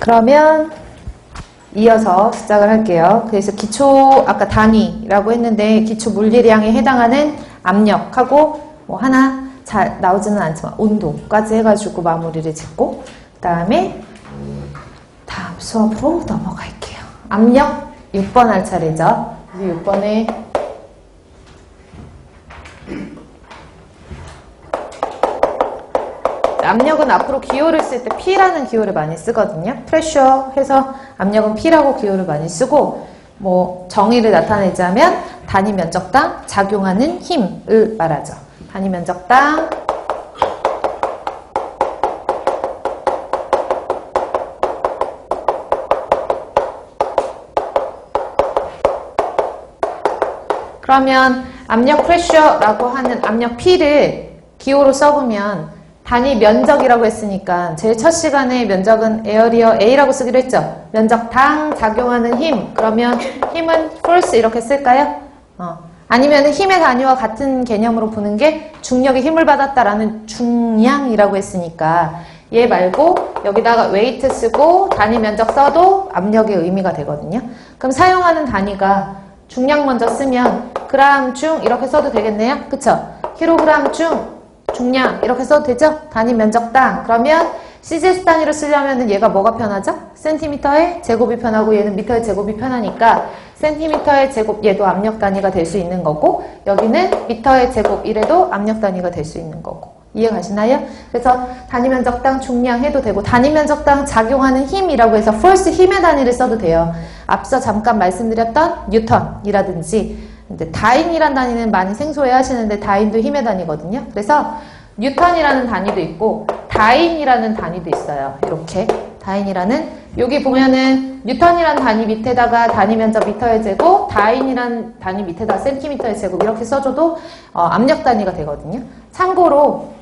그러면 이어서 시작을 할게요. 그래서 기초 아까 단위라고 했는데 기초 물리량에 해당하는 압력하고 뭐 하나 잘 나오지는 않지만 온도까지 해가지고 마무리를 짓고 그 다음에 다음 수업으로 넘어갈게요. 압력 6번 할 차례죠. 6번에 압력은 앞으로 기호를 쓸 때 P라는 기호를 많이 쓰거든요. 프레셔 해서 압력은 P라고 기호를 많이 쓰고 뭐 정의를 나타내자면 단위 면적당 작용하는 힘을 말하죠. 단위 면적당 그러면 압력 프레셔라고 하는 압력 P를 기호로 써보면 단위 면적이라고 했으니까 제일 첫 시간에 면적은 에어리어 A라고 쓰기로 했죠. 면적 당 작용하는 힘. 그러면 힘은 force 이렇게 쓸까요? 어. 아니면 힘의 단위와 같은 개념으로 보는 게 중력의 힘을 받았다라는 중량이라고 했으니까 얘 말고 여기다가 웨이트 쓰고 단위 면적 써도 압력의 의미가 되거든요. 그럼 사용하는 단위가 중량 먼저 쓰면 그람 중 이렇게 써도 되겠네요. 그쵸? 킬로그램 중 중량 이렇게 써도 되죠? 단위 면적당 그러면 CGS 단위로 쓰려면 얘가 뭐가 편하죠? 센티미터의 제곱이 편하고 얘는 미터의 제곱이 편하니까 센티미터의 제곱 얘도 압력 단위가 될 수 있는 거고 여기는 미터의 제곱 이래도 압력 단위가 될 수 있는 거고 이해 가시나요? 그래서 단위 면적당 중량 해도 되고 단위 면적당 작용하는 힘이라고 해서 force 힘의 단위를 써도 돼요. 앞서 잠깐 말씀드렸던 뉴턴이라든지 근데 다인이란 단위는 많이 생소해 하시는데 다인도 힘의 단위거든요. 그래서 뉴턴이라는 단위도 있고 다인이라는 단위도 있어요. 이렇게 다인이라는 여기 보면은 뉴턴이라는 단위 밑에다가 단위 면적 미터의 제곱, 다인이라는 단위 밑에다가 센티미터의 제곱 이렇게 써줘도 어, 압력 단위가 되거든요. 참고로